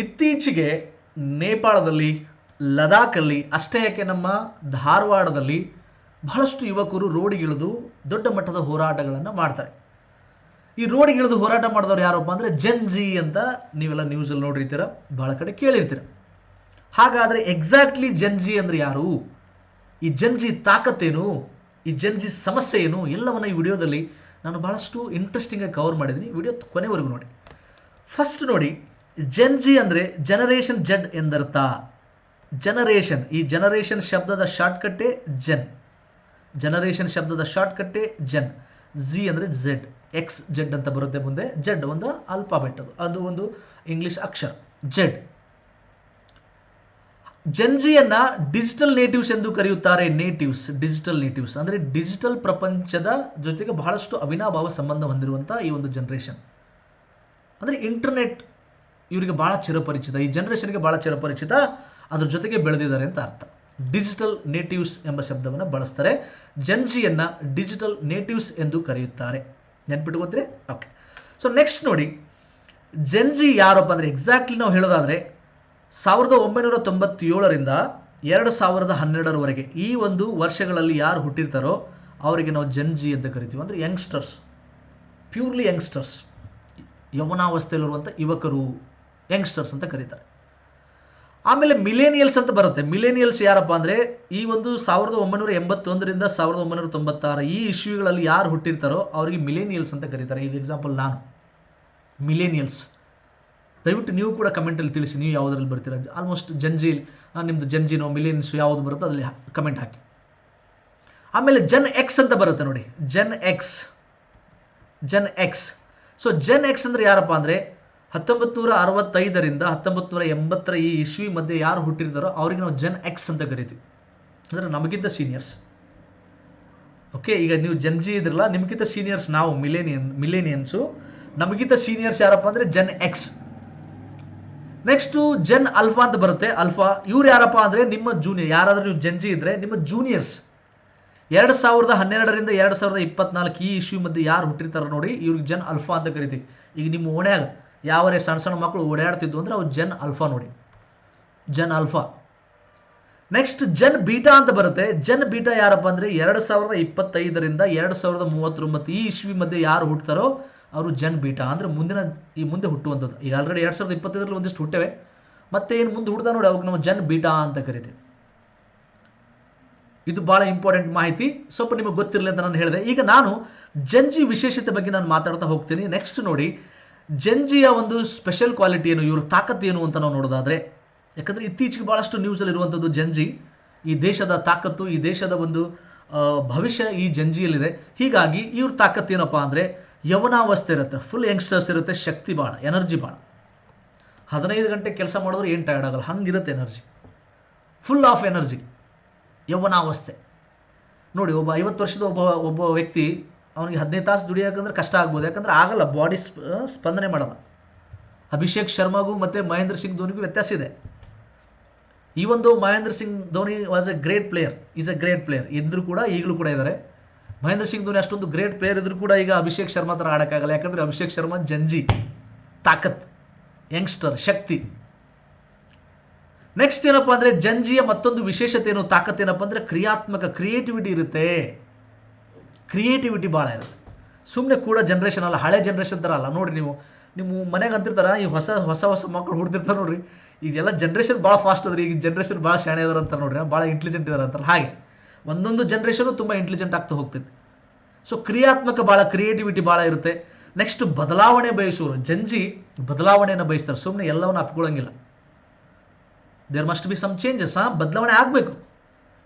ಇತ್ತೀಚೆಗೆ ನೇಪಾಳದಲ್ಲಿ ಲದಾಖಲ್ಲಿ ಅಷ್ಟೇ ಯಾಕೆ ನಮ್ಮ ಧಾರವಾಡದಲ್ಲಿ ಬಹಳಷ್ಟು ಯುವಕರು ರೋಡಿಗಿಳಿದು ದೊಡ್ಡ ಮಟ್ಟದ ಹೋರಾಟಗಳನ್ನು ಮಾಡ್ತಾರೆ. ಈ ರೋಡಿಗಿಳಿದು ಹೋರಾಟ ಮಾಡಿದವ್ರು ಯಾರಪ್ಪ ಅಂದರೆ ಜಿ ಅಂತ ನೀವೆಲ್ಲ ನ್ಯೂಸಲ್ಲಿ ನೋಡಿರ್ತೀರ ಭಾಳ ಕಡೆ ಕೇಳಿರ್ತೀರ. ಹಾಗಾದರೆ ಎಕ್ಸಾಕ್ಟ್ಲಿ ಜಿ ಅಂದರೆ ಯಾರು? ಈ ಜಿ ತಾಕತ್ತೇನು? ಈ ಜಿ ಸಮಸ್ಯೆ ಏನು ಎಲ್ಲವನ್ನ ಈ ವಿಡಿಯೋದಲ್ಲಿ ನಾನು ಬಹಳಷ್ಟು ಇಂಟ್ರೆಸ್ಟಿಂಗಾಗಿ ಕವರ್ ಮಾಡಿದ್ದೀನಿ. ವಿಡಿಯೋ ಕೊನೆವರೆಗೂ ನೋಡಿ. ಫಸ್ಟ್ ನೋಡಿ ಜನ್ ಜಿ ಅಂದರೆ ಜನರೇಷನ್ ಜೆಡ್ ಎಂದರ್ಥ. ಜನರೇಷನ್ ಈ ಜನರೇಷನ್ ಶಬ್ದದ ಶಾರ್ಟ್ಕಟ್ಟೆ ಜೆನ್ ಜನರೇಷನ್ ಶಬ್ದದ ಶಾರ್ಟ್ಕಟ್ಟೆ ಜೆನ್ ಜಿ ಅಂದರೆ ಜೆಡ್ ಎಕ್ಸ್ ಜೆಡ್ ಅಂತ ಬರುತ್ತೆ ಮುಂದೆ. ಜೆಡ್ ಒಂದು ಅಲ್ಫಾಬೆಟ್ ಅದು. ಅದು ಒಂದು ಇಂಗ್ಲಿಷ್ ಅಕ್ಷರ. ಜೆಡ್ ಜನ್ಜಿಯನ್ನ ಡಿಜಿಟಲ್ ನೇಟಿವ್ಸ್ ಎಂದು ಕರೆಯುತ್ತಾರೆ ನೇಟಿವ್ಸ್ ಡಿಜಿಟಲ್ ನೇಟಿವ್ಸ್ ಅಂದರೆ ಡಿಜಿಟಲ್ ಪ್ರಪಂಚದ ಜೊತೆಗೆ ಬಹಳಷ್ಟು ಅವಿನಾಭಾವ ಸಂಬಂಧ ಹೊಂದಿರುವಂಥ ಈ ಒಂದು ಜನರೇಷನ್ ಅಂದರೆ ಇಂಟರ್ನೆಟ್ ಇವರಿಗೆ ಭಾಳ ಚಿರಪರಿಚಿತ, ಈ ಜನರೇಷನ್ಗೆ ಭಾಳ ಚಿರಪರಿಚಿತ, ಅದ್ರ ಜೊತೆಗೆ ಬೆಳೆದಿದ್ದಾರೆ ಅಂತ ಅರ್ಥ. ಡಿಜಿಟಲ್ ನೇಟಿವ್ಸ್ ಎಂಬ ಶಬ್ದವನ್ನು ಬಳಸ್ತಾರೆ. ಜನ್ಜಿಯನ್ನ ಡಿಜಿಟಲ್ ನೇಟಿವ್ಸ್ ಎಂದು ಕರೆಯುತ್ತಾರೆ. ನೆನ್ಪಿಟ್ಕೋತೀರಿ? ಓಕೆ ಸೊ ನೆಕ್ಸ್ಟ್ ನೋಡಿ ಜನ್ಜಿ ಯಾರಪ್ಪ ಅಂದರೆ ಎಕ್ಸಾಕ್ಟ್ಲಿ ನಾವು ಹೇಳೋದಾದರೆ, ಸಾವಿರದ ಒಂಬೈನೂರ ತೊಂಬತ್ತೇಳರಿಂದ ಎರಡು ಸಾವಿರದ ಹನ್ನೆರಡರವರೆಗೆ ಈ ಒಂದು ವರ್ಷಗಳಲ್ಲಿ ಯಾರು ಹುಟ್ಟಿರ್ತಾರೋ ಅವರಿಗೆ ನಾವು ಜನ್ಜಿ ಅಂತ ಕರಿತೀವಿ. ಅಂದರೆ ಯಂಗ್ಸ್ಟರ್ಸ್ ಪ್ಯೂರ್ಲಿ ಯಂಗ್ಸ್ಟರ್ಸ್ ಯೌವನಾವಸ್ಥೆಯಲ್ಲಿರುವಂಥ ಯುವಕರು ಯಂಗ್ಸ್ಟರ್ಸ್ ಅಂತ ಕರೀತಾರೆ. ಆಮೇಲೆ ಮಿಲೇನಿಯಲ್ಸ್ ಅಂತ ಬರುತ್ತೆ. ಮಿಲೇನಿಯಲ್ಸ್ ಯಾರಪ್ಪ ಅಂದರೆ ಈ ಒಂದು ಸಾವಿರದ ಒಂಬೈನೂರ ಎಂಬತ್ತೊಂದರಿಂದ ಸಾವಿರದ ಒಂಬೈನೂರ ತೊಂಬತ್ತಾರು ಈ ಇಶ್ಯೂಗಳಲ್ಲಿ ಯಾರು ಹುಟ್ಟಿರ್ತಾರೋ ಅವರಿಗೆ ಮಿಲೇನಿಯಲ್ಸ್ ಅಂತ ಕರೀತಾರೆ. ಈಗ ಎಕ್ಸಾಂಪಲ್ ನಾನು. ಮಿಲೇನಿಯಲ್ಸ್. ದಯವಿಟ್ಟು ನೀವು ಕೂಡ ಕಮೆಂಟಲ್ಲಿ ತಿಳಿಸಿ. ನೀವು ಯಾವುದರಲ್ಲಿ ಬರ್ತೀರ? ಆಲ್ಮೋಸ್ಟ್ ಜನ್ಜೀಲ್ ನಿಮ್ಮದು ಜನ್ಜಿನೋ ಮಿಲೇನಿಯನ್ಸ್ ಯಾವುದು ಬರುತ್ತೋ ಅದರಲ್ಲಿ ಕಮೆಂಟ್ ಹಾಕಿ. ಆಮೇಲೆ ಜನ್ ಎಕ್ಸ್ ಅಂತ ಬರುತ್ತೆ ನೋಡಿ. Gen X gen X so gen X ಅಂದರೆ ಯಾರಪ್ಪ ಅಂದರೆ ಹತ್ತೊಂಬತ್ತು ನೂರ ಅರವತ್ತೈದರಿಂದ ಹತ್ತೊಂಬತ್ತು ನೂರ ಎಂಬತ್ತರ ಈ ಇಸ್ವಿ ಮಧ್ಯೆ ಯಾರು ಹುಟ್ಟಿರ್ತಾರೋ ಅವ್ರಿಗೆ ನಾವು ಜೆನ್ ಎಕ್ಸ್ ಅಂತ ಕರಿತೀವಿ. ಅಂದರೆ ನಮಗಿಂತ ಸೀನಿಯರ್ಸ್ ಓಕೆ ಈಗ ನೀವು ಜನ್ಜಿ ಇದ್ರಲ್ಲ ನಿಮಗಿಂತ ಸೀನಿಯರ್ಸ್ ನಾವು ಮಿಲೇನಿಯನ್ ಮಿಲೇನಿಯನ್ಸು ನಮಗಿಂತ ಸೀನಿಯರ್ಸ್ ಯಾರಪ್ಪ ಅಂದರೆ gen X next gen alpha ಅಂತ ಬರುತ್ತೆ. ಅಲ್ಫಾ ಇವ್ರು ಯಾರಪ್ಪ ಅಂದರೆ ನಿಮ್ಮ ಜೂನಿಯರ್ ಯಾರಾದರೂ ನೀವು ಜನ್ಜಿ ಇದ್ದರೆ ನಿಮ್ಮ ಜೂನಿಯರ್ಸ್ ಎರಡು ಸಾವಿರದ ಹನ್ನೆರಡರಿಂದ ಎರಡು ಸಾವಿರದ ಇಪ್ಪತ್ನಾಲ್ಕು ಈ ಇಶ್ಯೂ ಮಧ್ಯೆ ಯಾರು ಹುಟ್ಟಿರ್ತಾರೆ ನೋಡಿ, ಇವ್ರಿಗೆ ಜನ್ ಅಲ್ಫಾ ಅಂತ ಕರಿತೀವಿ. ಈಗ ನಿಮ್ಮ ಓಣ್ಯಾಗ ಯಾವರೇ ಸಣ್ಣ ಸಣ್ಣ ಮಕ್ಕಳು ಓಡಾಡ್ತಿದ್ವು ಅಂದರೆ ಅವು ಜನ್ ಅಲ್ಫಾ ನೋಡಿ. Gen alpha. Next gen beta ಅಂತ ಬರುತ್ತೆ. ಜನ್ ಬೀಟಾ ಯಾರಪ್ಪ ಅಂದರೆ ಎರಡು ಸಾವಿರದ ಇಪ್ಪತ್ತೈದರಿಂದ ಎರಡು ಸಾವಿರದ ಮೂವತ್ತೊಂಬತ್ತು ಈ ಇಶ್ವಿ ಮಧ್ಯೆ ಯಾರು ಹುಟ್ಟುತ್ತಾರೋ ಅವರು ಜನ್ ಬೀಟಾ. ಅಂದರೆ ಮುಂದಿನ ಈ ಮುಂದೆ ಹುಟ್ಟುವಂಥದ್ದು. ಈಗ ಆಲ್ರೆಡಿ ಎರಡು ಸಾವಿರದ ಇಪ್ಪತ್ತೈದರಲ್ಲಿ ಒಂದಿಷ್ಟು ಹುಟ್ಟೇವೆ. ಮತ್ತೆ ಏನು ಮುಂದೆ ಹುಡ್ತಾ ನೋಡಿ ಅವಾಗ ನಾವು ಜನ್ ಬೀಟಾ ಅಂತ ಕರಿತೀವಿ. ಇದು ಭಾಳ ಇಂಪಾರ್ಟೆಂಟ್ ಮಾಹಿತಿ. ಸ್ವಲ್ಪ ನಿಮಗೆ ಗೊತ್ತಿರಲಿ ಅಂತ ನಾನು ಹೇಳಿದೆ. ಈಗ ನಾನು ಜಂಜಿ ವಿಶೇಷತೆ ಬಗ್ಗೆ ನಾನು ಮಾತಾಡ್ತಾ ಹೋಗ್ತೀನಿ. ನೆಕ್ಸ್ಟ್ ನೋಡಿ ಜಂಜಿಯ ಒಂದು ಸ್ಪೆಷಲ್ ಕ್ವಾಲಿಟಿ ಏನು, ಇವರು ತಾಕತ್ತು ಏನು ಅಂತ ನಾವು ನೋಡೋದಾದರೆ, ಯಾಕಂದರೆ ಇತ್ತೀಚೆಗೆ ಭಾಳಷ್ಟು ನ್ಯೂಸಲ್ಲಿ ಇರುವಂಥದ್ದು ಜಂಜಿ. ಈ ದೇಶದ ತಾಕತ್ತು, ಈ ದೇಶದ ಒಂದು ಭವಿಷ್ಯ ಈ ಜಂಜಿಯಲ್ಲಿದೆ. ಹೀಗಾಗಿ ಇವ್ರ ತಾಕತ್ತು ಏನಪ್ಪ ಅಂದರೆ, ಯವನಾವಸ್ಥೆ ಇರುತ್ತೆ. ಫುಲ್ ಯಂಗ್ಸ್ಟರ್ಸ್ ಇರುತ್ತೆ, ಶಕ್ತಿ ಭಾಳ ಎನರ್ಜಿ ಭಾಳ ಹದಿನೈದು ಗಂಟೆ ಕೆಲಸ ಮಾಡಿದ್ರೆ ಏನು ಟೈರ್ಡ್ ಆಗಲ್ಲ, ಹಂಗಿರುತ್ತೆ ಎನರ್ಜಿ ಫುಲ್ ಆಫ್ ಎನರ್ಜಿ ಯವನಾವಸ್ಥೆ. ನೋಡಿ, ಒಬ್ಬ ಐವತ್ತು ವರ್ಷದ ಒಬ್ಬ ಒಬ್ಬ ವ್ಯಕ್ತಿ ಅವನಿಗೆ ಹದಿನೈದು ತಾಸು ದುಡಿಯೋಕಂದ್ರೆ ಕಷ್ಟ ಆಗ್ಬೋದು. ಯಾಕಂದ್ರೆ ಆಗಲ್ಲ ಬಾಡಿ ಸ್ಪಂದನೆ ಮಾಡಲ್ಲ. ಅಭಿಷೇಕ್ ಶರ್ಮಾಗೂ ಮತ್ತು ಮಹೇಂದ್ರ ಸಿಂಗ್ ಧೋನಿಗೂ ವ್ಯತ್ಯಾಸ ಇದೆ. ಈ ಒಂದು Mahendra Singh Dhoni was a great player is a great player ಇದ್ರೂ ಕೂಡ, ಈಗಲೂ ಕೂಡ ಇದ್ದಾರೆ ಮಹೇಂದ್ರ ಸಿಂಗ್ ಧೋನಿ ಅಷ್ಟೊಂದು ಗ್ರೇಟ್ ಪ್ಲೇಯರ್ ಇದ್ರೂ ಕೂಡ ಈಗ ಅಭಿಷೇಕ್ ಶರ್ಮಾ ಥರ ಆಡೋಕ್ಕಾಗಲ್ಲ ಯಾಕಂದರೆ ಅಭಿಷೇಕ್ ಶರ್ಮಾ ಜಂಜಿ, ತಾಕತ್ ಯಂಗ್ಸ್ಟರ್ ಶಕ್ತಿ. ನೆಕ್ಸ್ಟ್ ಏನಪ್ಪ ಅಂದರೆ ಜಂಜಿಯ ಮತ್ತೊಂದು ವಿಶೇಷತೆ ಏನು? ತಾಕತ್ ಏನಪ್ಪ ಅಂದರೆ ಕ್ರಿಯಾತ್ಮಕ ಕ್ರಿಯೇಟಿವಿಟಿ ಇರುತ್ತೆ. ಕ್ರಿಯೇಟಿವಿಟಿ ಭಾಳ ಇರುತ್ತೆ. ಸುಮ್ಮನೆ ಕೂಡ ಜನ್ರೇಷನ್ ಅಲ್ಲ, ಹಳೆ ಜನ್ರೇಷನ್ ಥರ ಅಲ್ಲ. ನೋಡಿ ನೀವು ನಿಮ್ಮ ಮನೆಗೆ ಅಂತಿರ್ತಾರ? ಈ ಹೊಸ ಹೊಸ ಹೊಸ ಮಕ್ಕಳು ಹುಡ್ತಿರ್ತಾರೆ ನೋಡ್ರಿ. ಈಗೆಲ್ಲ ಜನ್ರೇಷನ್ ಭಾಳ ಫಾಸ್ಟ್ ಅದ್ರಿ. ಈಗ ಜನ್ರೇಷನ್ ಭಾಳ ಶಾಣೆ ಇದಾರೆ ಅಂತ ನೋಡ್ರಿ. ಭಾಳ ಇಂಟೆಲಿಜೆಂಟ್ ಇದಾರೆ ಅಂತಾರೆ. ಹಾಗೆ, ಒಂದೊಂದು ಜನ್ರೇಷನು ತುಂಬ ಇಂಟೆಲಿಜೆಂಟ್ ಆಗ್ತಾ ಹೋಗ್ತೈತಿ. ಸೊ ಕ್ರಿಯಾತ್ಮಕ ಭಾಳ ಕ್ರಿಯೇಟಿವಿಟಿ ಭಾಳ ಇರುತ್ತೆ. ನೆಕ್ಸ್ಟ್ ಬದಲಾವಣೆ ಬಯಸೋರು ಜಂಜಿ ಬದಲಾವಣೆಯನ್ನು ಬಯಸ್ತಾರೆ. ಸುಮ್ಮನೆ ಎಲ್ಲವನ್ನ ಅಪ್ಕೊಳ್ಳೋಂಗಿಲ್ಲ there must be some changes ಹಾಂ ಬದಲಾವಣೆ ಆಗಬೇಕು.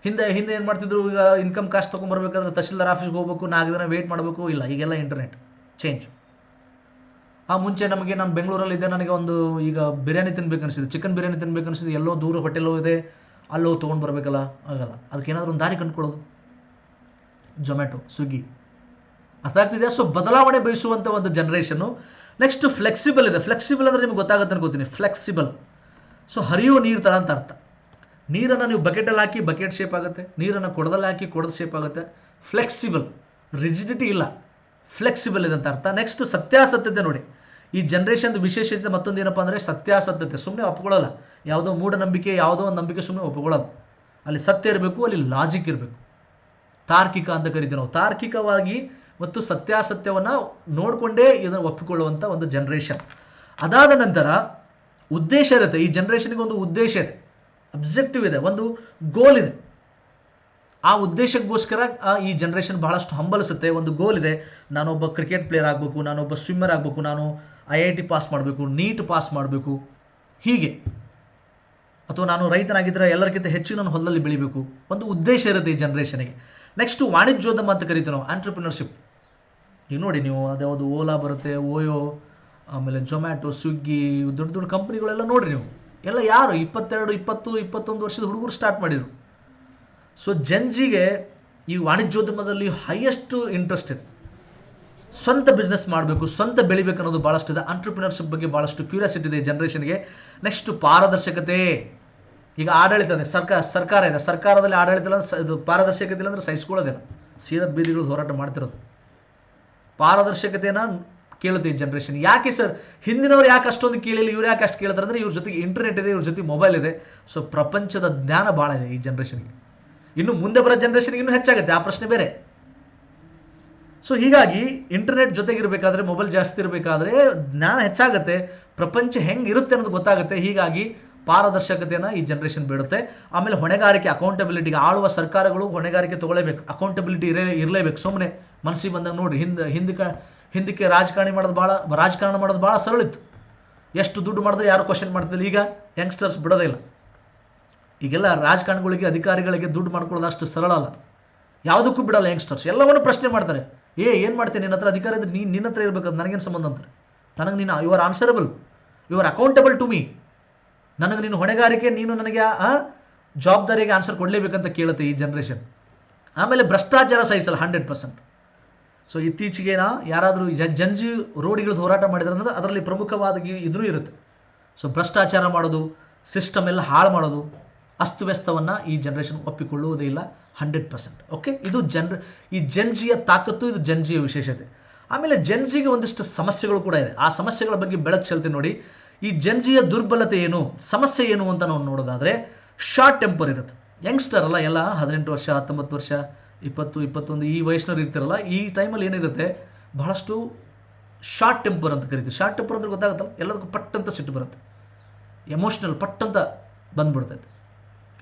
ಹಿಂದೆ ಹಿಂದೆ ಏನು ಮಾಡ್ತಿದ್ರು? ಈಗ ಇನ್ಕಮ್ ಕಾಸ್ಟ್ ತೊಗೊಂಬರ್ಬೇಕಾದ್ರೆ ತಹಶೀಲ್ದಾರ್ ಆಫೀಸ್ಗೆ ಹೋಗ್ಬೇಕು ನಾಲ್ಕು ದಿನ ವೇಟ್ ಮಾಡಬೇಕು, ಇಲ್ಲ, ಈಗೆಲ್ಲ ಇಂಟರ್ನೆಟ್ ಚೇಂಜ್ ಆ ಮುಂಚೆ ನಮಗೆ ನಾನು ಬೆಂಗಳೂರಲ್ಲಿದ್ದೆ, ನನಗೆ ಒಂದು ಈಗ ಬಿರಿಯಾನಿ ತಿನ್ಬೇಕು ಅನಿಸಿದೆ ಚಿಕನ್ ಬಿರಿಯಾನಿ ತಿನ್ಬೇಕು ಅನಿಸಿದೆ ಎಲ್ಲೋ ದೂರ ಹೋಟೆಲ್ಲೋ ಇದೆ, ಅಲ್ಲೋ ತೊಗೊಂಡು ಬರಬೇಕಲ್ಲ ಆಗಲ್ಲ. ಅದಕ್ಕೆ ಏನಾದರೂ ಒಂದು ದಾರಿ ಕಂಡುಕೊಳ್ಳೋದು. ಜೊಮ್ಯಾಟೊ ಸ್ವಿಗ್ಗಿ ಅರ್ಥ ಆಗ್ತಿದೆ ಸೊ ಬದಲಾವಣೆ ಬಯಸುವಂಥ ಒಂದು ಜನ್ರೇಷನು ನೆಕ್ಸ್ಟ್ ಫ್ಲೆಕ್ಸಿಬಲ್ ಇದೆ. ಫ್ಲೆಕ್ಸಿಬಲ್ ಅಂದರೆ ನಿಮ್ಗೆ ಗೊತ್ತಾಗುತ್ತೆ ಅನ್ಕೋತೀನಿ. ಫ್ಲೆಕ್ಸಿಬಲ್ ಸೊ ಹರಿಯೋ ನೀರು ಥರ ಅಂತ ಅರ್ಥ. ನೀರನ್ನು ನೀವು ಬಕೆಟಲ್ಲಿ ಹಾಕಿ ಬಕೆಟ್ ಶೇಪ್ ಆಗುತ್ತೆ. ನೀರನ್ನು ಕೊಡದಲ್ಲಿ ಹಾಕಿ ಕೊಡದ ಶೇಪ್ ಆಗುತ್ತೆ. ಫ್ಲೆಕ್ಸಿಬಲ್ ರಿಜಿಡಿಟಿ ಇಲ್ಲ. ಫ್ಲೆಕ್ಸಿಬಲ್ ಇದೆ ಅಂತ ಅರ್ಥ. ನೆಕ್ಸ್ಟ್ ಸತ್ಯಾಸತ್ಯತೆ ನೋಡಿ. ಈ ಜನ್ರೇಷನ್ದು ವಿಶೇಷತೆ ಮತ್ತೊಂದು ಏನಪ್ಪ ಅಂದರೆ ಸತ್ಯಾಸತ್ಯತೆ. ಸುಮ್ಮನೆ ಒಪ್ಪಿಕೊಳ್ಳಲ್ಲ ಯಾವುದೋ ಮೂಢನಂಬಿಕೆ, ಯಾವುದೋ ಒಂದು ನಂಬಿಕೆ ಸುಮ್ಮನೆ ಒಪ್ಕೊಳ್ಳೋದು ಅಲ್ಲಿ ಸತ್ಯ ಇರಬೇಕು, ಅಲ್ಲಿ ಲಾಜಿಕ್ ಇರಬೇಕು. ತಾರ್ಕಿಕ ಅಂತ ಕರಿತೀವಿ ನಾವು. ತಾರ್ಕಿಕವಾಗಿ ಮತ್ತು ಸತ್ಯಾಸತ್ಯವನ್ನು ನೋಡಿಕೊಂಡೇ ಇದನ್ನು ಒಪ್ಪಿಕೊಳ್ಳುವಂಥ ಒಂದು ಜನ್ರೇಷನ್ ಅದಾದ ನಂತರ ಉದ್ದೇಶ ಇರುತ್ತೆ. ಈ ಜನ್ರೇಷನ್ಗೆ ಒಂದು ಉದ್ದೇಶ ಇದೆ. ಅಬ್ಜೆಕ್ಟಿವ್ ಇದೆ, ಒಂದು ಗೋಲ್ ಇದೆ. ಆ ಉದ್ದೇಶಕ್ಕೋಸ್ಕರ ಈ ಜನ್ರೇಷನ್ ಬಹಳಷ್ಟು ಹಂಬಲಿಸುತ್ತೆ ಒಂದು ಗೋಲ್ ಇದೆ, ನಾನೊಬ್ಬ ಕ್ರಿಕೆಟ್ ಪ್ಲೇಯರ್ ಆಗಬೇಕು, ನಾನೊಬ್ಬ ಸ್ವಿಮ್ಮರ್ ಆಗಬೇಕು, ನಾನು ಐ ಐ ಟಿ ಪಾಸ್ ಮಾಡಬೇಕು ನೀಟ್ ಪಾಸ್ ಮಾಡಬೇಕು. ಹೀಗೆ. ಅಥವಾ ನಾನು ರೈತನಾಗಿದ್ದರೆ ಎಲ್ಲರಿಗಿಂತ ಹೆಚ್ಚು ನಾನು ಹೊಲದಲ್ಲಿ ಬೆಳಿಬೇಕು. ಒಂದು ಉದ್ದೇಶ ಇರುತ್ತೆ ಈ ಜನ್ರೇಷನ್ಗೆ ನೆಕ್ಸ್ಟು ವಾಣಿಜ್ಯೋದ್ಯಮ ಅಂತ ಕರಿತೀವಿ ನಾವು ಆಂಟ್ರಪ್ರಿನರ್ಶಿಪ್ ಈಗ ನೋಡಿ ನೀವು ಅದ್ಯಾವುದು ಓಲಾ ಬರುತ್ತೆ ಓಯೋ ಆಮೇಲೆ ಜೊಮ್ಯಾಟೊ ಸ್ವಿಗ್ಗಿ ದೊಡ್ಡ ದೊಡ್ಡ ಕಂಪ್ನಿಗಳೆಲ್ಲ ನೋಡಿರಿ ನೀವು. ಎಲ್ಲ ಯಾರು ಇಪ್ಪತ್ತೆರಡು, ಇಪ್ಪತ್ತು, ಇಪ್ಪತ್ತೊಂದು ವರ್ಷದ ಹುಡುಗರು ಸ್ಟಾರ್ಟ್ ಮಾಡಿದರು. ಸೊ ಜನ್ಜಿಗೆ ಈ ವಾಣಿಜ್ಯೋದ್ಯಮದಲ್ಲಿ ಹೈಯೆಸ್ಟ್ ಇಂಟ್ರೆಸ್ಟ್ ಇದೆ ಸ್ವಂತ ಬಿಸ್ನೆಸ್ ಮಾಡಬೇಕು, ಸ್ವಂತ ಬೆಳಿಬೇಕು ಅನ್ನೋದು ಭಾಳಷ್ಟು ಇದೆ. ಅಂಟ್ರಪ್ರಿನರ್ಶಿಪ್ ಬಗ್ಗೆ ಭಾಳಷ್ಟು ಕ್ಯೂರಿಯಾಸಿಟಿ ಇದೆ ಜನ್ರೇಷನ್ಗೆ ನೆಕ್ಸ್ಟ್ ಪಾರದರ್ಶಕತೆ. ಈಗ ಆಡಳಿತ ಇದೆ ಸರ್ಕಾರ ಸರ್ಕಾರ ಇದೆ. ಸರ್ಕಾರದಲ್ಲಿ ಆಡಳಿತ ಇಲ್ಲ ಇದು ಪಾರದರ್ಶಕತೆ ಇಲ್ಲ ಅಂದರೆ ಸಹಿಸ್ಕೊಳ್ಳೋದೇನು? ಸೀದಾ ಬೀದಿಗಳು ಹೋರಾಟ ಮಾಡ್ತಿರೋದು. ಪಾರದರ್ಶಕತೆನ ಕೇಳುತ್ತೆ ಈ ಜನ್ರೇಷನ್ ಯಾಕೆ ಸರ್ ಹಿಂದಿನವ್ರು ಯಾಕೆ ಅಷ್ಟೊಂದು ಕೇಳಿಲ್ಲ, ಇವ್ರು ಯಾಕೆ ಅಷ್ಟು ಕೇಳ್ತಾರೆ ಅಂದರೆ ಇವ್ರ ಜೊತೆಗೆ ಇಂಟರ್ನೆಟ್ ಇದೆ, ಇವ್ರ ಜೊತೆಗೆ ಮೊಬೈಲ್ ಇದೆ. ಸೊ ಪ್ರಪಂಚದ ಜ್ಞಾನ ಭಾಳ ಇದೆ ಈ ಜನ್ರೇಷನ್ಗೆ ಇನ್ನು ಮುಂದೆ ಬರೋ ಜನ್ರೇಷನ್ಗೆ ಇನ್ನೂ ಹೆಚ್ಚಾಗುತ್ತೆ, ಆ ಪ್ರಶ್ನೆ ಬೇರೆ. ಸೊ ಹೀಗಾಗಿ ಇಂಟರ್ನೆಟ್ ಜೊತೆಗಿರಬೇಕಾದ್ರೆ ಮೊಬೈಲ್ ಜಾಸ್ತಿ ಇರಬೇಕಾದ್ರೆ ಜ್ಞಾನ ಹೆಚ್ಚಾಗುತ್ತೆ, ಪ್ರಪಂಚ ಹೆಂಗೆ ಇರುತ್ತೆ ಅನ್ನೋದು ಗೊತ್ತಾಗುತ್ತೆ. ಹೀಗಾಗಿ ಪಾರದರ್ಶಕತೆಯನ್ನು ಈ ಜನ್ರೇಷನ್ ಬೇಡುತ್ತೆ. ಆಮೇಲೆ ಹೊಣೆಗಾರಿಕೆ ಅಕೌಂಟಬಿಲಿಟಿಗೆ ಆಳುವ ಸರ್ಕಾರಗಳು ಹೊಣೆಗಾರಿಕೆ ತಗೊಳ್ಳೇಬೇಕು. ಅಕೌಂಟಬಿಲಿಟಿ ಇರೇ ಇರಲೇಬೇಕು. ಸುಮ್ಮನೆ ಮನಸ್ಸಿಗೆ ಬಂದಾಗ ನೋಡಿ ಹಿಂದೆ ಹಿಂದಕ್ಕೆ ಹಿಂದಕ್ಕೆ ರಾಜಕಾರಣಿ ಮಾಡೋದು ಭಾಳ, ರಾಜಕಾರಣ ಮಾಡೋದು ಭಾಳ ಸರಳಿತ್ತು ಎಷ್ಟು ದುಡ್ಡು ಮಾಡಿದ್ರೆ ಯಾರು ಕ್ವಶನ್ ಮಾಡ್ತಿಲ್ಲ ಈಗ ಯಂಗ್ಸ್ಟರ್ಸ್ ಬಿಡೋದೇ ಇಲ್ಲ. ಈಗೆಲ್ಲ ರಾಜಕಾರಣಿಗಳಿಗೆ, ಅಧಿಕಾರಿಗಳಿಗೆ ದುಡ್ಡು ಮಾಡ್ಕೊಳ್ಳೋದು ಅಷ್ಟು ಸರಳ ಅಲ್ಲ. ಯಾವುದಕ್ಕೂ ಬಿಡಲ್ಲ ಯಂಗ್ಸ್ಟರ್ಸ್ ಎಲ್ಲವನ್ನು ಪ್ರಶ್ನೆ ಮಾಡ್ತಾರೆ. ಏ, ಏನು ಮಾಡ್ತೀನಿ ನಿನ್ನ ಹತ್ರ ಅಧಿಕಾರ ಇದ್ರೆ ನೀನು ನಿನ್ನ ಹತ್ರ ಇರಬೇಕು ನನಗೇನು ಸಂಬಂಧ ಅಂತಾರೆ ನನಗೆ ನೀನು you are answerable you are accountable to me ನನಗೆ ನೀನು ಹೊಣೆಗಾರಿಕೆ, ನೀನು ನನಗೆ ಜವಾಬ್ದಾರಿಗೆ ಆನ್ಸರ್ ಕೊಡಲೇಬೇಕಂತ ಕೇಳುತ್ತೆ ಈ ಜನ್ರೇಷನ್ ಆಮೇಲೆ ಭ್ರಷ್ಟಾಚಾರ ಸಹಿಸಲ್ಲ ಹಂಡ್ರೆಡ್ ಪರ್ಸೆಂಟ್ ಸೊ ಇತ್ತೀಚೆಗೆ ಯಾರಾದರೂ ಜಂಜಿ ರೋಡಿಗಳದ್ದು ಹೋರಾಟ ಮಾಡಿದ್ರೆ ಅದರಲ್ಲಿ ಪ್ರಮುಖವಾದ ಇದೂ ಇರುತ್ತೆ. ಸೊ ಭ್ರಷ್ಟಾಚಾರ ಮಾಡೋದು ಸಿಸ್ಟಮ್ ಎಲ್ಲ ಹಾಳು ಮಾಡೋದು, ಅಸ್ತವ್ಯಸ್ತವನ್ನು ಈ ಜನ್ರೇಷನ್ ಒಪ್ಪಿಕೊಳ್ಳುವುದೇ ಇಲ್ಲ ಹಂಡ್ರೆಡ್ ಪರ್ಸೆಂಟ್ ಓಕೆ ಇದು ಜನ್ರ ಈ ಜನ್ಜಿಯ ತಾಕತ್ತು, ಇದು ಜನ್ಜಿಯ ವಿಶೇಷತೆ. ಆಮೇಲೆ ಜನ್ಜಿಗೆ ಒಂದಿಷ್ಟು ಸಮಸ್ಯೆಗಳು ಕೂಡ ಇದೆ. ಆ ಸಮಸ್ಯೆಗಳ ಬಗ್ಗೆ ಬೆಳಕು ಚೆಲ್ತೀನಿ ನೋಡಿ. ಈ ಜನ್ಜಿಯ ದುರ್ಬಲತೆ ಏನು, ಸಮಸ್ಯೆ ಏನು ಅಂತ ನಾವು ನೋಡೋದಾದರೆ ಶಾರ್ಟ್ ಟೆಂಪರ್ ಇರುತ್ತೆ. ಯಂಗ್ಸ್ಟರ್ ಅಲ್ಲ, ಎಲ್ಲ ಹದಿನೆಂಟು ವರ್ಷ, ಹತ್ತೊಂಬತ್ತು ವರ್ಷ ಇಪ್ಪತ್ತು, ಇಪ್ಪತ್ತೊಂದು ಈ ವಯಸ್ಸಿನವ್ರು ಇರ್ತಾರಲ್ಲ, ಈ ಟೈಮಲ್ಲಿ ಏನಿರುತ್ತೆ, ಬಹಳಷ್ಟು ಶಾರ್ಟ್ ಟೆಂಪರ್ ಅಂತ ಕರಿತೀವಿ. ಶಾರ್ಟ್ ಟೆಂಪರ್ ಅಂದ್ರೆ ಗೊತ್ತಾಗುತ್ತಲ್ಲ? ಎಲ್ಲದಕ್ಕೂ ಪಟ್ ಅಂತ ಸಿಟ್ಟು ಬರುತ್ತೆ. ಎಮೋಷ್ನಲ್ ಪಟ್ ಅಂತ ಬಂದ್ಬಿಡ್ತೈತೆ.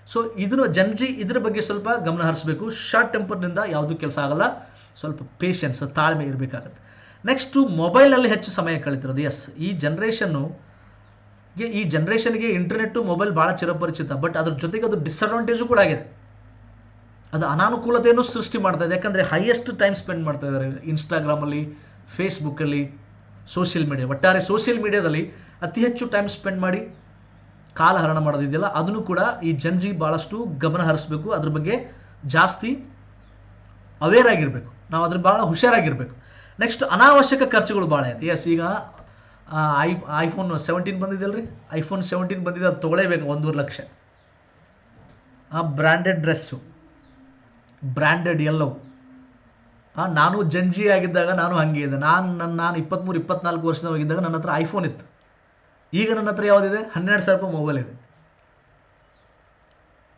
ಸೊ ಇದನ್ನು ಜನ್ಜಿ ಇದ್ರ ಬಗ್ಗೆ ಸ್ವಲ್ಪ ಗಮನ ಹರಿಸಬೇಕು. ಶಾರ್ಟ್ ಟೆಂಪರ್ನಿಂದ ಯಾವುದೂ ಕೆಲಸ ಆಗಲ್ಲ. ಸ್ವಲ್ಪ ಪೇಷನ್ಸ್ ತಾಳ್ಮೆ ಇರಬೇಕಾಗತ್ತೆ. ನೆಕ್ಸ್ಟು ಮೊಬೈಲಲ್ಲಿ ಹೆಚ್ಚು ಸಮಯ ಕಳೀತಿರೋದು. ಎಸ್ ಈ ಜನ್ರೇಷನ್ನು ಈ ಜನ್ರೇಷನ್ಗೆ ಇಂಟರ್ನೆಟ್ಟು ಮೊಬೈಲ್ ಭಾಳ ಚಿರಪರಿಚಿತ. ಬಟ್ ಅದ್ರ ಜೊತೆಗೆ ಅದು ಡಿಸ್ಅಡ್ವಾಂಟೇಜು ಕೂಡ ಆಗಿದೆ. ಅದು ಅನಾನುಕೂಲತೆಯನ್ನು ಸೃಷ್ಟಿ ಮಾಡ್ತಾ ಇದೆ. ಯಾಕಂದರೆ ಹೈಯೆಸ್ಟ್ ಟೈಮ್ ಸ್ಪೆಂಡ್ ಮಾಡ್ತಾ ಇದ್ದಾರೆ ಇನ್ಸ್ಟಾಗ್ರಾಮಲ್ಲಿ ಫೇಸ್ಬುಕ್ಕಲ್ಲಿ ಸೋಷಿಯಲ್ ಮೀಡಿಯಾ ಒಟ್ಟಾರೆ ಸೋಷಿಯಲ್ ಮೀಡಿಯಾದಲ್ಲಿ ಅತಿ ಹೆಚ್ಚು ಟೈಮ್ ಸ್ಪೆಂಡ್ ಮಾಡಿ ಕಾಲ ಹರಣ ಮಾಡೋದಿದೆಯಲ್ಲ, ಅದನ್ನು ಕೂಡ ಈ ಜನ್ಜಿ ಭಾಳಷ್ಟು ಗಮನ ಹರಿಸ್ಬೇಕು. ಅದ್ರ ಬಗ್ಗೆ ಜಾಸ್ತಿ ಅವೇರ್ ಆಗಿರಬೇಕು. ನಾವು ಅದ್ರ ಭಾಳ ಹುಷಾರಾಗಿರಬೇಕು. ನೆಕ್ಸ್ಟ್ ಅನಾವಶ್ಯಕ ಖರ್ಚುಗಳು ಭಾಳ ಇದೆ. ಎಸ್ ಈಗ ಐ ಐಫೋನ್ ಸೆವೆಂಟೀನ್ ಬಂದಿದೆಯಲ್ಲ ರೀ ಐಫೋನ್ ಸೆವೆಂಟೀನ್ ಬಂದಿದೆ, ಅದು ತೊಗೊಳ್ಳೇಬೇಕು, ಒಂದೂವರೆ ಲಕ್ಷ. ಆ ಬ್ರ್ಯಾಂಡೆಡ್ ಡ್ರೆಸ್ಸು ಬ್ರ್ಯಾಂಡೆಡ್ ಎಲ್ಲೋ ನಾನು ಜಂಜಿ ಆಗಿದ್ದಾಗ ನಾನು ಹಾಗೆ ಇದೆ ನಾನು ನನ್ನ ನಾನು ಇಪ್ಪತ್ತ್ಮೂರು ಇಪ್ಪತ್ನಾಲ್ಕು ವರ್ಷದವಾಗಿದ್ದಾಗ ನನ್ನ ಹತ್ರ ಐಫೋನ್ ಇತ್ತು. ಈಗ ನನ್ನ ಹತ್ರ ಯಾವುದಿದೆ? ಹನ್ನೆರಡು ಸಾವಿರ ರೂಪಾಯಿ ಮೊಬೈಲ್ ಇದೆ.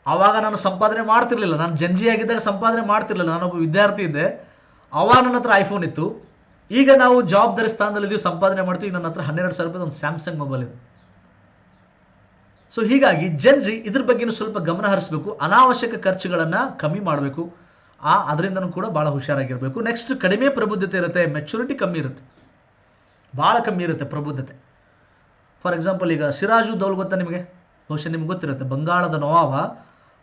ಆವಾಗ ನಾನು ಸಂಪಾದನೆ ಮಾಡ್ತಿರ್ಲಿಲ್ಲ. ನಾನು ಜಂಜಿ ಆಗಿದ್ದಾಗ ಸಂಪಾದನೆ ಮಾಡ್ತಿರ್ಲಿಲ್ಲ. ನಾನೊಬ್ಬ ವಿದ್ಯಾರ್ಥಿ ಇದ್ದೆ. ಆವಾಗ ನನ್ನ ಹತ್ರ ಐಫೋನ್ ಇತ್ತು. ಈಗ ನಾವು ಜವಾಬ್ದಾರಿ ಸ್ಥಾನದಲ್ಲಿದ್ದೀವಿ, ಸಂಪಾದನೆ ಮಾಡ್ತೀವಿ. ನನ್ನ ಹತ್ರ ಹನ್ನೆರಡು ಸಾವಿರ ರೂಪಾಯಿ ಒಂದು ಸ್ಯಾಮ್ಸಂಗ್ ಮೊಬೈಲ್ ಇದೆ. ಸೊ ಹೀಗಾಗಿ ಜನ್ಜಿ ಇದ್ರ ಬಗ್ಗೆನೂ ಸ್ವಲ್ಪ ಗಮನ ಹರಿಸಬೇಕು, ಅನಾವಶ್ಯಕ ಖರ್ಚುಗಳನ್ನು ಕಮ್ಮಿ ಮಾಡಬೇಕು. ಆ, ಅದರಿಂದನೂ ಕೂಡ ಭಾಳ ಹುಷಾರಾಗಿರಬೇಕು. ನೆಕ್ಸ್ಟ್ ಕಡಿಮೆ ಪ್ರಬುದ್ಧತೆ ಇರುತ್ತೆ ಮೆಚುರಿಟಿ ಕಮ್ಮಿ ಇರುತ್ತೆ. ಭಾಳ ಕಮ್ಮಿ ಇರುತ್ತೆ ಪ್ರಬುದ್ಧತೆ. ಫಾರ್ ಎಕ್ಸಾಂಪಲ್ ಈಗ ಸಿರಾಜು ದೌಲ್ ಗೊತ್ತಾ ನಿಮಗೆ? ಬಹುಶಃ ನಿಮ್ಗೆ ಗೊತ್ತಿರುತ್ತೆ. ಬಂಗಾಳದ ನವಾಬ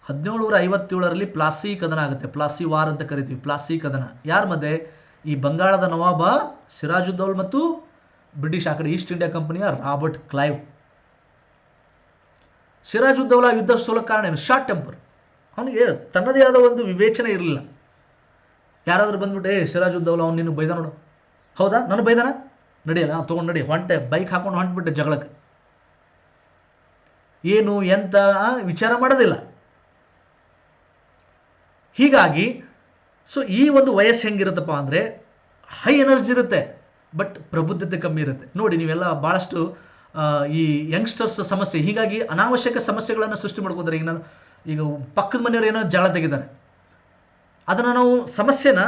ಹದಿನೇಳುನೂರ ಐವತ್ತೇಳರಲ್ಲಿ ಪ್ಲಾಸಿ ಕದನ ಆಗುತ್ತೆ. ಪ್ಲಾಸಿ ವಾರ್ ಅಂತ ಕರಿತೀವಿ. ಪ್ಲಾಸಿ ಕದನ. ಯಾರ ಮಧ್ಯೆ? ಈ ಬಂಗಾಳದ ನವಾಬ ಸಿರಾಜುದ್ದೌಲ್ ಮತ್ತು ಬ್ರಿಟಿಷ್ ಆ ಕಡೆ ಈಸ್ಟ್ ಇಂಡಿಯಾ ಕಂಪನಿಯ ರಾಬರ್ಟ್ ಕ್ಲೈವ್ ಸಿರಾಜುದ್ದೌಲ ಯುದ್ಧ ಸೋಲಕ್ಕೆ ಕಾರಣ ಏನು? ಶಾರ್ಟ್ ಟೆಂಪರ್ ಅವನಿಗೆ ತನ್ನದೇ ಆದ ಒಂದು ವಿವೇಚನೆ ಇರಲಿಲ್ಲ. ಯಾರಾದರೂ ಬಂದ್ಬಿಟ್ಟು, ಏ ಸಿರಾಜುದ್ದೌಲ ಅವ್ನು ನಿನ್ನ ಬೈದ ನೋಡು. ಹೌದಾ? ನಾನು ಬೈದಾನ? ನಡೆಯಲ್ಲ ತೊಗೊಂಡು ನಡಿ. ಹೊಂಟೆ ಬೈಕ್ ಹಾಕೊಂಡು ಹೊಂಟ್ಬಿಟ್ಟೆ ಜಗಳಕ್ಕೆ. ಏನು, ಎಂತ ವಿಚಾರ ಮಾಡೋದಿಲ್ಲ. ಹೀಗಾಗಿ ಸೊ ಈ ಒಂದು ವಯಸ್ಸು ಹೆಂಗಿರುತ್ತಪ್ಪ ಅಂದರೆ ಹೈ ಎನರ್ಜಿ ಇರುತ್ತೆ ಬಟ್ ಪ್ರಬುದ್ಧತೆ ಕಮ್ಮಿ ಇರುತ್ತೆ. ನೋಡಿ, ನೀವೆಲ್ಲ ಭಾಳಷ್ಟು ಈ ಯಂಗ್ಸ್ಟರ್ಸ್ ಸಮಸ್ಯೆ, ಹೀಗಾಗಿ ಅನಾವಶ್ಯಕ ಸಮಸ್ಯೆಗಳನ್ನು ಸೃಷ್ಟಿ ಮಾಡ್ಕೋತಾರೆ. ಈಗ ನಾನು ಈಗ ಪಕ್ಕದ ಮನೆಯವರು ಏನೋ ಜಗಳ ತೆಗಿದ್ದಾರೆ ಅದನ್ನು ನಾವು ಸಮಸ್ಯೆನ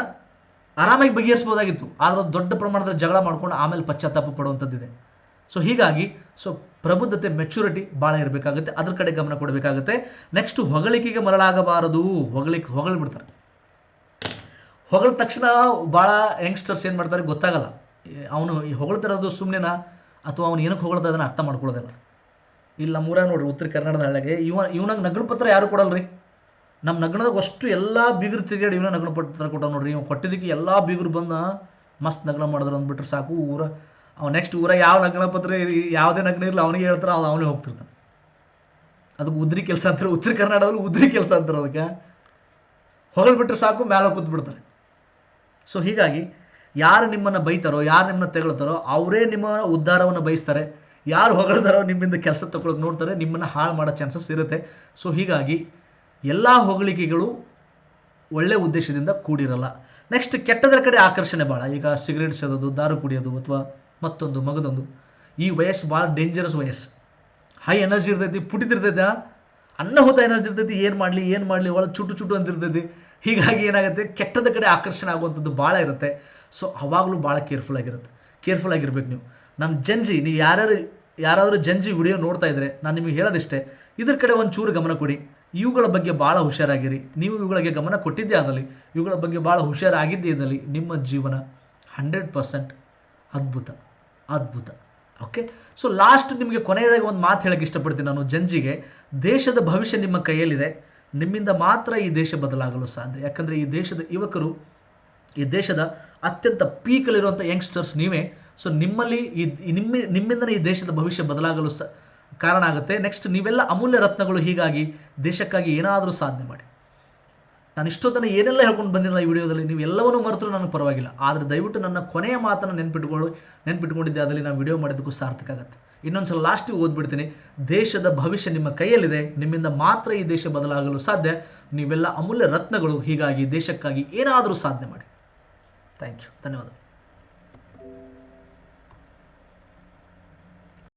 ಆರಾಮಾಗಿ ಬಗೆಹರಿಸ್ಬೋದಾಗಿತ್ತು. ಆದರೆ ದೊಡ್ಡ ಪ್ರಮಾಣದ ಜಗಳ ಮಾಡ್ಕೊಂಡು ಆಮೇಲೆ ಪಶ್ಚಾತ್ತಾಪ ಪಡುವಂಥದ್ದಿದೆ. ಸೊ ಹೀಗಾಗಿ ಸೊ ಪ್ರಬುದ್ಧತೆ ಮೆಚುರಿಟಿ ಭಾಳ ಇರಬೇಕಾಗುತ್ತೆ. ಅದ್ರ ಕಡೆ ಗಮನ ಕೊಡಬೇಕಾಗುತ್ತೆ. ನೆಕ್ಸ್ಟ್ ಹೊಗಳಿಕೆಗೆ ಮರಳಾಗಬಾರದು. ಹೊಗಳಿಕೆ ಹೊಗಳು ಬಿಡ್ತಾರೆ. ಹೊಗಳ ತಕ್ಷಣ ಭಾಳ ಯಂಗ್ಸ್ಟರ್ಸ್ ಏನು ಮಾಡ್ತಾರೆ ಗೊತ್ತಾಗಲ್ಲ. ಅವನು ಈ ಹೊಗಳ್ತಿರೋದು ಸುಮ್ಮನೆನಾ ಅಥವಾ ಅವನು ಏನಕ್ಕೆ ಹೋಗೋದು ಅದನ್ನು ಅರ್ಥ ಮಾಡ್ಕೊಳ್ಳೋದಿಲ್ಲ. ಇಲ್ಲಿ ನಮ್ಮೂರ ನೋಡ್ರಿ, ಉತ್ತರ ಕರ್ನಾಟಕದ ಹಳ್ಳಿಗೆ ಇವ, ಇವನಾಗ ನಗಲು ಪತ್ರ ಯಾರು ಕೊಡಲ್ರಿ? ನಮ್ಮ ನಗಣದಾಗ ಅಷ್ಟು ಎಲ್ಲ ಬೀಗರು ತಿರುಗಾಡಿ ಇವನ ನಗಲು ಪತ್ರ ಕೊಟ್ಟ ನೋಡ್ರಿ, ಇವ್ ಕೊಟ್ಟಿದ್ದಕ್ಕೆ ಎಲ್ಲ ಬೀಗರು ಬಂದು ಮಸ್ತ್ ನಗಲ ಮಾಡಿದ್ರು ಅಂದ್ಬಿಟ್ರೆ ಸಾಕು, ಊರ, ಅವ ನೆಕ್ಸ್ಟ್ ಊರ ಯಾವ ನಗಲ ಪತ್ರ ಯಾವುದೇ ನಗ್ನ ಇರಲಿ ಅವನಿಗೆ ಹೇಳ್ತಾರೆ ಅದು ಅವನೇ ಹೋಗ್ತಿರ್ತಾನೆ. ಅದಕ್ಕೆ ಉದ್ರಿ ಕೆಲಸ ಅಂತಾರೆ, ಉತ್ತರ ಕರ್ನಾಟಕದಲ್ಲಿ ಉದ್ರಿ ಕೆಲಸ ಅಂತಾರೆ ಅದಕ್ಕೆ. ಹೊಗಳ್ಬಿಟ್ರೆ ಸಾಕು ಮೇಲೆ ಕೂತ್ಬಿಡ್ತಾರೆ. ಸೊ ಹೀಗಾಗಿ ಯಾರು ನಿಮ್ಮನ್ನು ಬೈತಾರೋ, ಯಾರು ನಿಮ್ಮನ್ನ ತೆಗಳ್ತಾರೋ, ಅವರೇ ನಿಮ್ಮ ಉದ್ಧಾರವನ್ನು ಬಯಸ್ತಾರೆ. ಯಾರು ಹೊಗಳ್ತಾರೋ ನಿಮ್ಮಿಂದ ಕೆಲಸ ತಗೊಳಕ್ಕೆ ನೋಡ್ತಾರೆ, ನಿಮ್ಮನ್ನು ಹಾಳು ಮಾಡೋ ಚಾನ್ಸಸ್ ಇರುತ್ತೆ. ಸೊ ಹೀಗಾಗಿ ಎಲ್ಲ ಹೊಗಳಿಕೆಗಳು ಒಳ್ಳೆ ಉದ್ದೇಶದಿಂದ ಕೂಡಿರಲ್ಲ. ನೆಕ್ಸ್ಟ್ ಕೆಟ್ಟದರ ಕಡೆ ಆಕರ್ಷಣೆ ಭಾಳ ಈಗ ಸಿಗರೇಟ್ ಸೇದೋದು ದಾರು ಕುಡಿಯೋದು ಅಥವಾ ಮತ್ತೊಂದು, ಮಗದೊಂದು. ಈ ವಯಸ್ಸು ಭಾಳ ಡೇಂಜರಸ್ ವಯಸ್ಸು. ಹೈ ಎನರ್ಜಿ ಇರ್ತೈತಿ ಪುಟಿತಿರ್ತೈತೆ ಅನ್ನಹುತ ಎನರ್ಜಿ ಇರ್ತೈತಿ, ಏನು ಮಾಡಲಿ ಏನು ಮಾಡಲಿ, ಒಳಗೆ ಚುಟ್ಟು ಚುಟ್ಟು ಅಂತಿರ್ತೈತಿ. ಹೀಗಾಗಿ ಏನಾಗುತ್ತೆ? ಕೆಟ್ಟದ ಕಡೆ ಆಕರ್ಷಣೆ ಆಗುವಂಥದ್ದು ಭಾಳ ಇರುತ್ತೆ. ಸೊ ಅವಾಗಲೂ ಭಾಳ ಕೇರ್ಫುಲ್ ಆಗಿರುತ್ತೆ. ಕೇರ್ಫುಲ್ ಆಗಿರ್ಬೇಕು ನೀವು. ನಮ್ಮ ಜಂಜಿ ನೀವು ಯಾರ್ಯಾರು ಯಾರಾದರೂ ಜಂಜಿ ವಿಡಿಯೋ ನೋಡ್ತಾ ಇದ್ರೆ ನಾನು ನಿಮಗೆ ಹೇಳೋದಿಷ್ಟೇ, ಇದ್ರ ಕಡೆ ಒಂದು ಚೂರು ಗಮನ ಕೊಡಿ. ಇವುಗಳ ಬಗ್ಗೆ ಭಾಳ ಹುಷಾರಾಗಿರಿ. ನೀವು ಇವುಗಳಿಗೆ ಗಮನ ಕೊಟ್ಟಿದ್ದೇ ಆದಲ್ಲಿ, ಇವುಗಳ ಬಗ್ಗೆ ಭಾಳ ಹುಷಾರಾಗಿದ್ದೇ ಇದ್ದಲ್ಲಿ ನಿಮ್ಮ ಜೀವನ ಹಂಡ್ರೆಡ್ ಪರ್ಸೆಂಟ್ ಅದ್ಭುತ. ಅದ್ಭುತ. ಓಕೆ ಸೊ ಲಾಸ್ಟ್ ನಿಮಗೆ ಕೊನೆಯದಾಗಿ ಒಂದು ಮಾತು ಹೇಳಕ್ಕೆ ಇಷ್ಟಪಡ್ತೀನಿ ನಾನು ಜಂಜಿಗೆ ದೇಶದ ಭವಿಷ್ಯ ನಿಮ್ಮ ಕೈಯಲ್ಲಿದೆ. ನಿಮ್ಮಿಂದ ಮಾತ್ರ ಈ ದೇಶ ಬದಲಾಗಲು ಸಾಧ್ಯ. ಯಾಕಂದರೆ ಈ ದೇಶದ ಯುವಕರು, ಈ ದೇಶದ ಅತ್ಯಂತ ಪೀಕಲ್ಲಿರುವಂಥ ಯಂಗ್ಸ್ಟರ್ಸ್ ನೀವೇ. ಸೊ ನಿಮ್ಮಲ್ಲಿ ಈ, ನಿಮ್ಮ, ನಿಮ್ಮಿಂದನೇ ಈ ದೇಶದ ಭವಿಷ್ಯ ಬದಲಾಗಲು ಸ, ಕಾರಣ ಆಗುತ್ತೆ. ನೆಕ್ಸ್ಟ್ ನೀವೆಲ್ಲ ಅಮೂಲ್ಯ ರತ್ನಗಳು ಹೀಗಾಗಿ ದೇಶಕ್ಕಾಗಿ ಏನಾದರೂ ಸಾಧನೆ ಮಾಡಿ. ನಾನು ಇಷ್ಟೊತ್ತನ ಏನೆಲ್ಲ ಹೇಳ್ಕೊಂಡು ಬಂದಿಲ್ಲ ಈ ವಿಡಿಯೋದಲ್ಲಿ ನೀವು ಎಲ್ಲವನ್ನೂ ಮರೆತರೂ ನನಗೆ ಪರವಾಗಿಲ್ಲ. ಆದರೆ ದಯವಿಟ್ಟು ನನ್ನ ಕೊನೆಯ ಮಾತನ್ನು ನೆನ್ಪಿಟ್ಕೊಳ್ಳಿ, ನೆನ್ಪಿಟ್ಕೊಂಡಿದ್ದೆ, ಅದರಲ್ಲಿ ನಾನು ವಿಡಿಯೋ ಮಾಡಿದ್ದಕ್ಕೂ ಸಾರ್ಥಕ ಆಗುತ್ತೆ. ಇನ್ನೊಂದ್ಸಲ ಲಾಸ್ಟಿಗೆ ಓದ್ಬಿಡ್ತೀನಿ. ದೇಶದ ಭವಿಷ್ಯ ನಿಮ್ಮ ಕೈಯಲ್ಲಿದೆ. ನಿಮ್ಮಿಂದ ಮಾತ್ರ ಈ ದೇಶ ಬದಲಾಗಲು ಸಾಧ್ಯ. ನೀವೆಲ್ಲ ಅಮೂಲ್ಯ ರತ್ನಗಳು. ಹೀಗಾಗಿ ದೇಶಕ್ಕಾಗಿ ಏನಾದರೂ ಸಾಧನೆ ಮಾಡಿ. ಥ್ಯಾಂಕ್ ಯು ಧನ್ಯವಾದ.